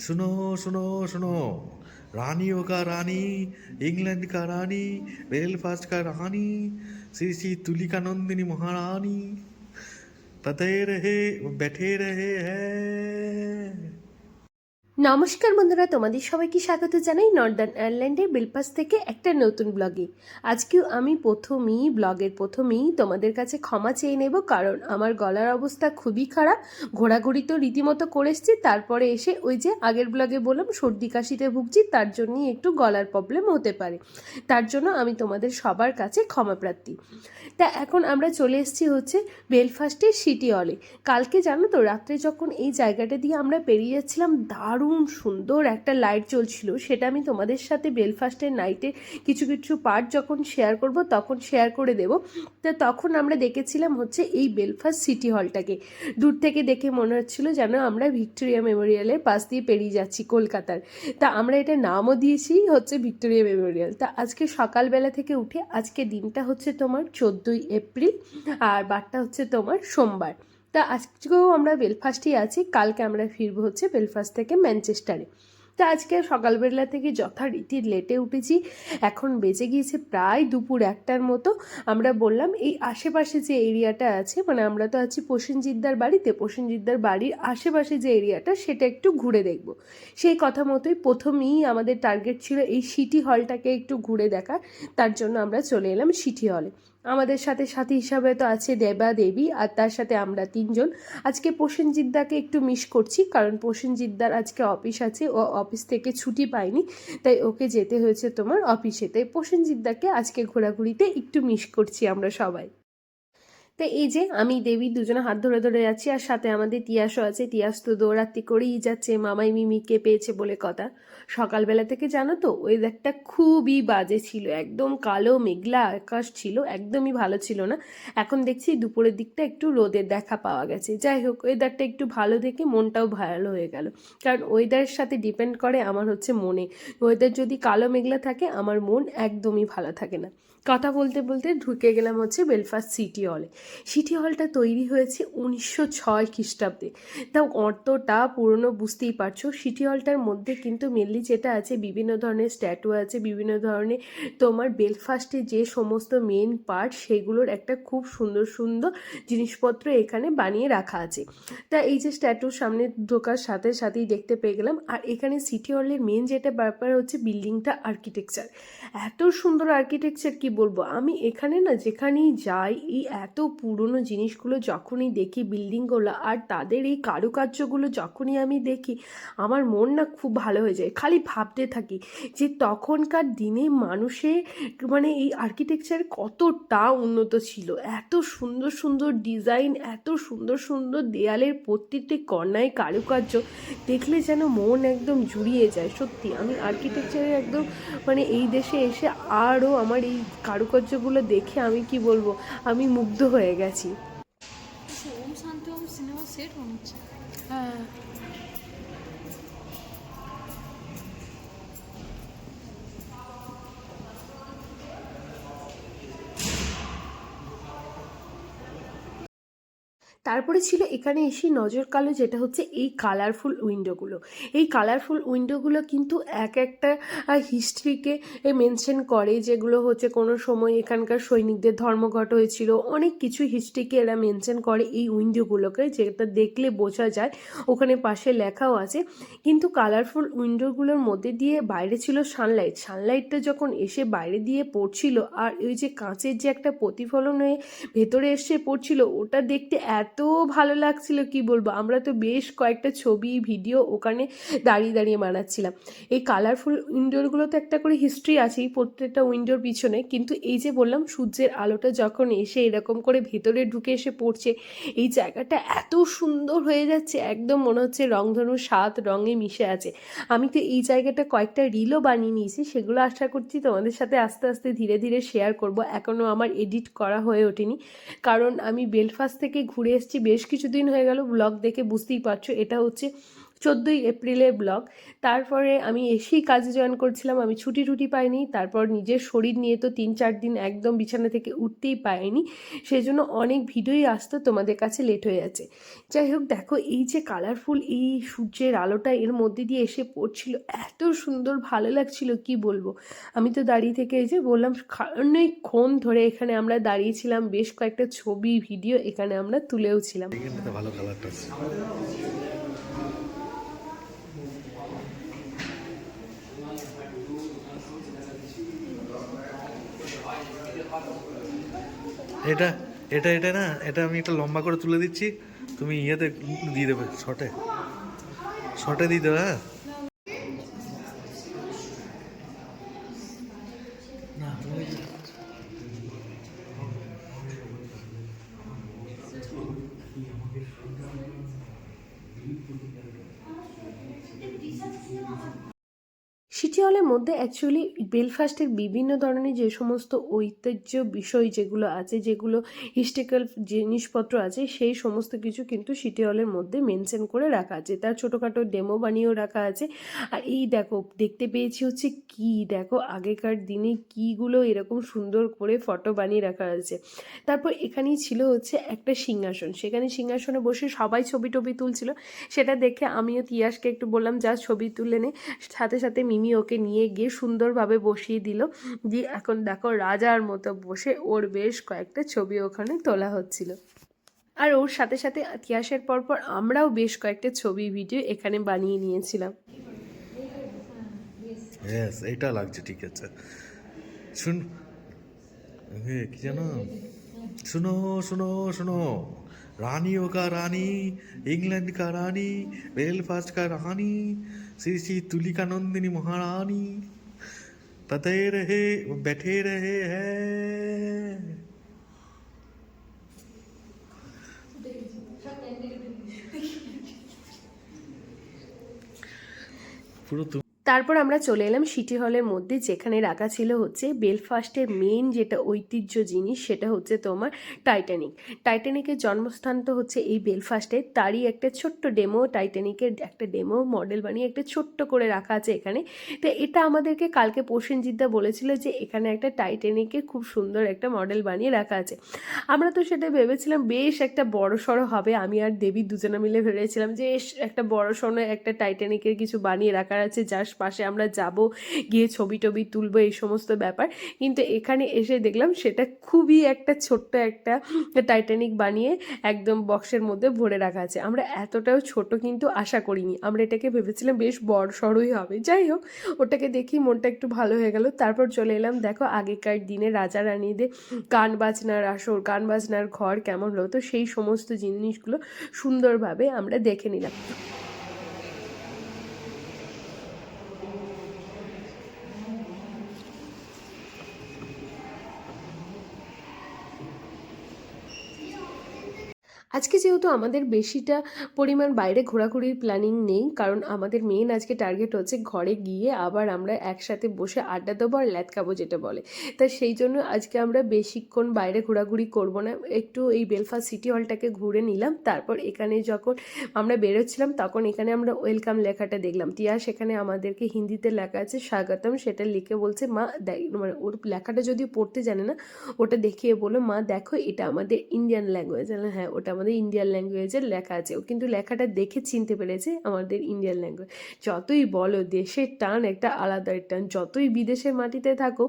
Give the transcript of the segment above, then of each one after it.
सुनो सुनो सुनो। रानियों का रानी, इंग्लैंड का रानी बेलफास्ट का रानी श्री श्री तुलिका नंदिनी महारानी। पते रहे, बैठे रहे हैं। নমস্কার বন্ধুরা, তোমাদের সবাইকে স্বাগত জানাই নর্দার্ন আয়ারল্যান্ডের বেলপাস থেকে একটা নতুন ব্লগে আজকেও আমি প্রথমেই ব্লগের প্রথমেই তোমাদের কাছে ক্ষমা চেয়ে নেব, কারণ আমার গলার অবস্থা খুবই খারাপ। ঘোরাঘুরি তো রীতিমতো করে এসেছি, তারপরে এসে ওই যে আগের ব্লগে বললাম, সর্দি কাশিতে ভুগছি, তার জন্যই একটু গলার প্রবলেম হতে পারে। তার জন্য আমি তোমাদের সবার কাছে ক্ষমা প্রার্থী। তা এখন আমরা চলে এসেছি হচ্ছে বেলফাস্টের সিটি হলে কালকে জানো তো, রাত্রে যখন এই জায়গাটা দিয়ে আমরা পেরিয়ে যাচ্ছিলাম, দারুণ সুন্দর একটা লাইট চলছিল। সেটা আমি তোমাদের সাথে বেলফাস্টের নাইটে কিছু কিছু পার্ট যখন শেয়ার করব, তখন শেয়ার করে দেব। তা তখন আমরা দেখেছিলাম হচ্ছে এই বেলফাস্ট সিটি হলটাকে দূর থেকে দেখে মনে হচ্ছিল যেন আমরা ভিক্টোরিয়া মেমোরিয়ালের পাশ দিয়ে পেরিয়ে যাচ্ছি কলকাতার। তা আমরা এটা নামও দিয়েছি হচ্ছে ভিক্টোরিয়া মেমোরিয়াল তা আজকে সকালবেলা থেকে উঠে আজকে দিনটা হচ্ছে তোমার চোদ্দোই এপ্রিল, আর বারটা হচ্ছে তোমার সোমবার। তা আজকেও আমরা বেলফাস্টেই আছি। কালকে আমরা ফিরবো হচ্ছে বেলফাস্ট থেকে ম্যানচেস্টারে। তা আজকে সকালবেলা থেকে যথারীতি লেটে উঠেছি। এখন বেজে গিয়েছে প্রায় দুপুর একটার মতো। আমরা বললাম, এই আশেপাশে যে এরিয়াটা আছে মানে আমরা তো আছি প্রসেনজিদ্দার বাড়িতে প্রসেনজিদ্দার বাড়ির আশেপাশে যে এরিয়াটা, সেটা একটু ঘুরে দেখব। সেই কথা মতোই প্রথমেই আমাদের টার্গেট ছিল এই সিটি হলটাকে একটু ঘুরে দেখার। তার জন্য আমরা চলে এলাম সিটি হলে। আমাদের সাথে সাথী হিসাবে তো আছে দেবা দেবী, আর তার সাথে আমরা তিনজন। আজকে প্রসেনজিদ্দাকে একটু মিস করছি, কারণ প্রসেনজিদ্দার আজকে অফিস আছে, ও অফিস থেকে ছুটি পায়নি, তাই ওকে যেতে হয়েছে তোমার অফিসে তাই প্রসেনজিদ্দাকে আজকে ঘোরাঘুরিতে একটু মিস করছি আমরা সবাই। তো এই যে আমি দেবী দুজনে হাত ধরে ধরে যাচ্ছি, আর সাথে আমাদের তিয়াসও আছে। তিয়াস তো দৌড়াত্তি করেই যাচ্ছে, মামাই মিমিকে পেয়েছে বলে কথা। সকালবেলা থেকে জানো তো ওয়েদারটা খুবই বাজে ছিল, একদম কালো, মেঘলা আকাশ ছিল, একদমই ভালো ছিল না। এখন দেখছি দুপুরের দিকটা একটু রোদের দেখা পাওয়া গেছে। যাই হোক ওয়েদারটা একটু ভালো দেখে মনটাও ভালো হয়ে গেল। কারণ ওয়েদারের সাথে ডিপেন্ড করে আমার হচ্ছে মনে। ওয়েদার যদি কালো, মেঘলা থাকে, আমার মন একদমই ভালো থাকে না। কথা বলতে বলতে ঢুকে গেলাম হচ্ছে বেলফাস্ট সিটি হলে সিটি হলটা তৈরি হয়েছে উনিশশো ছয় খ্রিস্টাব্দে। তাও অতটা পুরনো বুঝতেই পারছ সিটি হলটার মধ্যে কিন্তু মেনলি যেটা আছে বিভিন্ন ধরনের স্ট্যাটু আছে, বিভিন্ন ধরনের তোমার বেলফাস্টে যে সমস্ত মেন পার্ট সেগুলোর একটা খুব সুন্দর সুন্দর জিনিসপত্র এখানে বানিয়ে রাখা আছে। তা এই যে স্ট্যাটুর সামনে ঢোকার সাথে সাথেই দেখতে পেয়ে গেলাম। আর এখানে সিটি হলের মেন যেটা ব্যাপার হচ্ছে বিল্ডিংটা আর্কিটেকচার এত সুন্দর আর্কিটেকচার কি বলব? আমি এখানে না যেখানেই যাই, এই এত পুরনো জিনিসগুলো যখনই দেখি বিল্ডিংগুলো আর তাদের এই কারুকার্যগুলো যখনই আমি দেখি, আমার মন না খুব ভালো হয়ে যায়। খালি ভাবতে থাকি যে তখনকার দিনে মানুষের মানে এই আর্কিটেকচার কতটা উন্নত ছিল। এত সুন্দর সুন্দর ডিজাইন এত সুন্দর সুন্দর দেয়ালের প্রত্যেকটি কর্নায় কারুকার্য। দেখলে যেন মন একদম জুড়িয়ে যায়। সত্যি, আমি আর্কিটেকচারের একদম মানে এই দেশে এসে আরও আমার এই কারুকার্যগুলো দেখে আমি কি বলব? আমি মুগ্ধ হয়ে গেছি। ওম শান্তি ওম সিনেমা সেট মনে হচ্ছে। হ্যাঁ। তারপরে ছিল এখানে এসে নজর কালো যেটা হচ্ছে এই কালারফুল উইন্ডোগুলো এই কালারফুল উইন্ডোগুলো কিন্তু এক একটা হিস্ট্রিকে মেনশন করে যেগুলো হচ্ছে কোনো সময় এখানকার সৈনিকদের ধর্মঘট হয়েছিল, অনেক কিছু হিস্ট্রিকে এরা মেনশন করে এই উইন্ডোগুলোকে যেটা দেখলে বোঝা যায়, ওখানে পাশে লেখাও আছে। কিন্তু কালারফুল উইন্ডোগুলোর মধ্যে দিয়ে বাইরে ছিল সানলাইট সানলাইটটা যখন এসে বাইরে দিয়ে পড়ছিল আর ওই যে কাঁচের যে একটা প্রতিফলন হয়ে ভেতরে এসে পড়ছিল, ওটা দেখতে এত ভালো লাগছিল, কি বলব? আমরা তো বেশ কয়েকটা ছবি, ভিডিও ওখানে দাঁড়িয়ে দাঁড়িয়ে বানাচ্ছিলাম। এই কালারফুল উইন্ডোরগুলো তো একটা করে হিস্ট্রি আছেই প্রত্যেকটা উইন্ডোর পিছনে। কিন্তু এই যে বললাম, সূর্যের আলোটা যখন এসে এরকম করে ভেতরে ঢুকে এসে পড়ছে, এই জায়গাটা এত সুন্দর হয়ে যাচ্ছে। একদম মনে হচ্ছে রংধনু সাত রঙে মিশে আছে। আমি তো এই জায়গাটা কয়েকটা রিলও বানিয়ে নিয়েছি, সেগুলো আশা করছি তোমাদের সাথে আস্তে আস্তে ধীরে ধীরে শেয়ার করব। এখনও আমার এডিট করা হয়ে ওঠেনি। কারণ আমি বেলফাস্ট থেকে ঘুরে এসেছি বেশ কিছুদিন হয়ে গেল ব্লগ দেখে বুঝতেই পারছ এটা হচ্ছে চোদ্দোই এপ্রিলের ব্লগ। তারপরে আমি এসেই কাজে জয়েন করছিলাম, আমি ছুটি টুটি পাইনি, তারপর নিজের শরীর নিয়ে তো তিন চার দিন একদম বিছানা থেকে উঠতেই পাইনি সেই জন্য অনেক ভিডিওই আসতো, তোমাদের কাছে লেট হয়ে যাচ্ছে। যাই হোক, দেখো এই যে কালারফুল এই সূর্যের আলোটা এর মধ্যে দিয়ে এসে পড়ছিল, এত সুন্দর ভালো লাগছিল, কি বলব? আমি তো দাঁড়িয়ে থেকে এই যে বললাম অনেকক্ষণ ধরে এখানে আমরা দাঁড়িয়েছিলাম, বেশ কয়েকটা ছবি, ভিডিও এখানে আমরা তুলেও ছিলাম ভালো কালারটা এটা এটা এটা না, এটা আমি একটা লম্বা করে তুলে দিচ্ছি। তুমি ইয়েতে দিয়ে দেবে শর্টে শর্টে দিয়ে দেবে হ্যাঁ? সিটি হলের মধ্যে অ্যাকচুয়ালি বেলফাস্টের বিভিন্ন ধরনের যে সমস্ত ঐতিহ্য বিষয় যেগুলো আছে, যেগুলো হিস্টোরিক্যাল জিনিসপত্র আছে, সেই সমস্ত কিছু কিন্তু সিটি হলের মধ্যে মেনশন করে রাখা আছে। তার ছোটোখাটো ডেমো বানিয়েও রাখা আছে। আর এই দেখো, দেখতে পেয়েছি হচ্ছে কি দেখো, আগেকার দিনে কীগুলো এরকম সুন্দর করে ফটো বানিয়ে রাখা আছে তারপর এখানেই ছিল হচ্ছে একটা সিংহাসন। সেখানে সিংহাসনে বসে সবাই ছবি টবি তুলছিল। সেটা দেখে আমিও তিয়াসকে একটু বললাম, যা ছবি তুলে নে। সাথে সাথে মিমি ওকে নিয়ে গিয়ে সুন্দরভাবে বসিয়ে দিল দিয়ে এখন দেখো রাজার মতো বসে ওর বেশ কয়েকটা ছবি ওখানে তোলা হচ্ছিল আর ওর সাথে সাথে তিয়াসের পর পর আমরাও বেশ কয়েকটা ছবি ভিডিও এখানে বানিয়ে নিয়েছিলাম ইয়েস এইটা লাগছে ঠিক আছে শুন এ, কি জানো শুনো শুনো শুনো रानियों का रानी इंग्लैंड का रानी बेलफास्ट का रानी श्री श्री तुलिका नंदिनी महारानी पते रहे बैठे रहे हैं পুরো তুমি তারপর আমরা চলে এলাম সিটি হলের মধ্যে, যেখানে রাখা ছিল হচ্ছে বেলফাস্টের মেন যেটা ঐতিহ্য জিনিস সেটা হচ্ছে তোমার টাইটানিক টাইটানিকের জন্মস্থান তো হচ্ছে এই বেলফাস্টে তারই একটা ছোট্ট ডেমো টাইটানিকের একটা ডেমো মডেল বানিয়ে একটা ছোট্ট করে রাখা আছে এখানে। তো এটা আমাদেরকে কালকে প্রসেনজিৎদা বলেছিল যে এখানে একটা টাইটানিকের খুব সুন্দর একটা মডেল বানিয়ে রাখা আছে। আমরা তো সেটা ভেবেছিলাম, বেশ একটা বড় সড়ো হবে। আমি আর দেবী দুজনে মিলে ভেবেছিলাম যে একটা বড় সড়ো একটা টাইটানিকের কিছু বানিয়ে রাখার আছে, যার পাশে আমরা যাব, গিয়ে ছবি টবি তুলবো, এই সমস্ত ব্যাপার। কিন্তু এখানে এসে দেখলাম সেটা খুবই একটা ছোট্ট একটা টাইটানিক বানিয়ে একদম বক্সের মধ্যে ভরে রাখা আছে। আমরা এতটাও ছোট কিন্তু আশা করিনি। আমরা এটাকে ভেবেছিলাম বেশ বড় সড়ই হবে। যাই হোক, ওটাকে দেখি মনটা একটু ভালো হয়ে গেল। তারপর চলে এলাম, দেখো আগেকার দিনে রাজা রানীদের গান বাজনার আসর, গান বাজনার ঘর কেমন হতো সেই সমস্ত জিনিসগুলো সুন্দরভাবে আমরা দেখে নিলাম। আজকে যেহেতু আমাদের বেশিটা পরিমাণ বাইরে ঘোরাঘুরির প্ল্যানিং নেই, কারণ আমাদের মেন আজকে টার্গেট হচ্ছে ঘরে গিয়ে আবার আমরা একসাথে বসে আড্ডা দেবো আর ল্যাদ যেটা বলে। তা সেই জন্য আজকে আমরা বেশিক্ষণ বাইরে ঘোরাঘুরি করব না। একটু এই বেলফাস্ট সিটি হলটাকে ঘুরে নিলাম, তারপর এখানে যখন আমরা বেরোচ্ছিলাম তখন এখানে আমরা ওয়েলকাম লেখাটা দেখলাম। টিয়া, সেখানে আমাদেরকে হিন্দিতে লেখা আছে, স্বাগতম, সেটা লিখে বলছে, মা, দেখ মানে ওর লেখাটা যদি পড়তে জানে না, ওটা দেখিয়ে বলো মা, দেখো, এটা আমাদের ইন্ডিয়ান ল্যাঙ্গুয়েজ হ্যাঁ ওটা আমাদের ইন্ডিয়ান ল্যাঙ্গুয়েজের লেখা আছে। ও কিন্তু লেখাটা দেখে চিনতে পেরেছে আমাদের ইন্ডিয়ান ল্যাঙ্গুয়েজ যতই বলো, দেশের টান একটা আলাদা টান। যতই বিদেশের মাটিতে থাকো,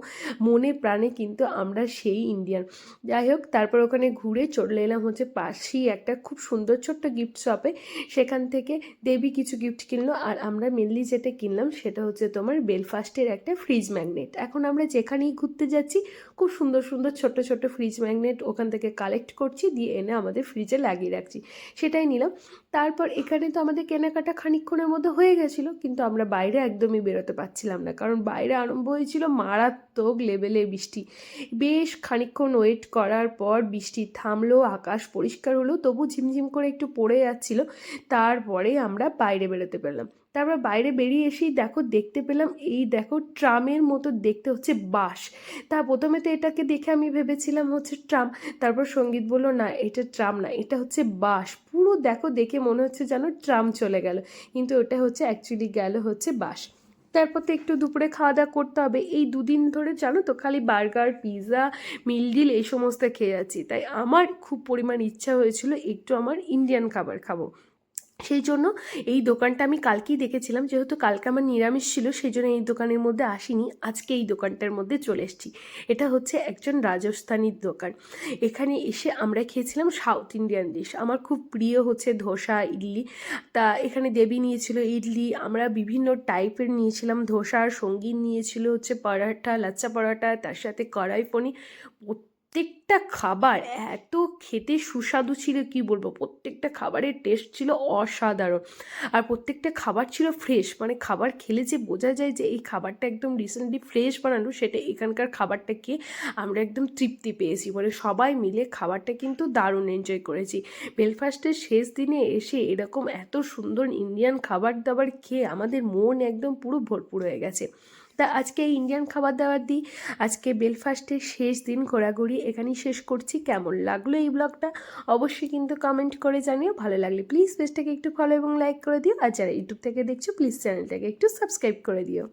মনে প্রাণে কিন্তু আমরা সেই ইন্ডিয়ান যাই হোক, তারপর ওখানে ঘুরে চলে এলাম হচ্ছে পাশেই একটা খুব সুন্দর ছোট্ট গিফট শপে সেখান থেকে দেবী কিছু গিফট কিনলো আর আমরা মেনলি যেটা কিনলাম সেটা হচ্ছে তোমার বেলফাস্টের একটা ফ্রিজ ম্যাগনেট এখন আমরা যেখানেই ঘুরতে যাচ্ছি, খুব সুন্দর সুন্দর ছোট ছোট ফ্রিজ ম্যাগনেট ওখান থেকে কালেক্ট করছি, দিয়ে এনে আমাদের ফ্রিজে লাগিয়ে রাখছি। সেটাই নিলাম। তারপর এখানে তো আমাদের কেনাকাটা খানিক্ষণের মধ্যে হয়ে গেছিল, কিন্তু আমরা বাইরে একদমই বেরোতে পারছিলাম না। কারণ বাইরে আরম্ভ হয়েছিল মারাত্মক লেভেলে বৃষ্টি। বেশ খানিক্ষণ ওয়েট করার পর বৃষ্টি থামলো, আকাশ পরিষ্কার হলো, তবু ঝিমঝিম করে একটু পড়ে যাচ্ছিল। তারপরে আমরা বাইরে বেরোতে পারলাম। তারপর বাইরে বেরিয়ে এসেই দেখো দেখতে পেলাম এই দেখো ট্রামের মতো দেখতে হচ্ছে বাস তা প্রথমে তো এটাকে দেখে আমি ভেবেছিলাম হচ্ছে ট্রাম, তারপর সংগীত বলল, না, এটা ট্রাম না, এটা হচ্ছে বাস পুরো দেখো দেখে মনে হচ্ছে যেন ট্রাম চলে গেল, কিন্তু ওটা হচ্ছে অ্যাকচুয়ালি গেল হচ্ছে বাস তারপর তো একটু দুপুরে খাওয়া দাওয়া করতে হবে, এই দুদিন ধরে জানো তো খালি বার্গার, পিৎজা, মিল ডিল এই সমস্ত খেয়ে যাচ্ছি তাই আমার খুব পরিমাণ ইচ্ছা হয়েছিল একটু আমার ইন্ডিয়ান খাবার খাব। সেই জন্য এই দোকানটা আমি কালকেই দেখেছিলাম, যেহেতু কালকে আমার নিরামিষ ছিল, সেই জন্য এই দোকানের মধ্যে আসিনি, আজকে এই দোকানটার মধ্যে চলে এসেছি। এটা হচ্ছে একজন রাজস্থানীর দোকান। এখানে এসে আমরা খেয়েছিলাম সাউথ ইন্ডিয়ান ডিশ। আমার খুব প্রিয় হচ্ছে ধোসা, ইডলি। তা এখানে দেবী নিয়েছিল ইডলি, আমরা বিভিন্ন টাইপের নিয়েছিলাম। ধোসার সংগীত নিয়েছিল হচ্ছে পরাঠা, লাচ্চা পরাঠা, তার সাথে কড়াই পনির প্রত্যেকটা খাবার এত খেতে সুস্বাদু ছিল, কি বলব? প্রত্যেকটা খাবারের টেস্ট ছিল অসাধারণ। আর প্রত্যেকটা খাবার ছিল ফ্রেশ মানে খাবার খেলে যে বোঝা যায় যে এই খাবারটা একদম রিসেন্টলি ফ্রেশ বানানো, সেটা এখানকার খাবারটা খেয়ে আমরা একদম তৃপ্তি পেয়েছি মানে সবাই মিলে খাবারটা কিন্তু দারুণ এনজয় করেছি। বেলফাস্টের শেষ দিনে এসে এরকম এত সুন্দর ইন্ডিয়ান খাবার দাবার খেয়ে আমাদের মন একদম পুরো ভরপুর হয়ে গেছে। তা আজকে ইন্ডিয়ান খাবার দাবার দিই। আজকে বেলফাস্টের শেষ দিন ঘোরাঘুরি এখানেই শেষ করছি। কেমন লাগল এই ব্লগটা অবশ্যই কিন্তু কমেন্ট করে জানিও। ভালো লাগলে প্লিজ পেজটাকে একটু ফলো এবং লাইক করে দিও। আর যারা ইউটিউব থেকে দেখছ প্লিজ চ্যানেলটাকে একটু সাবস্ক্রাইব করে দিও।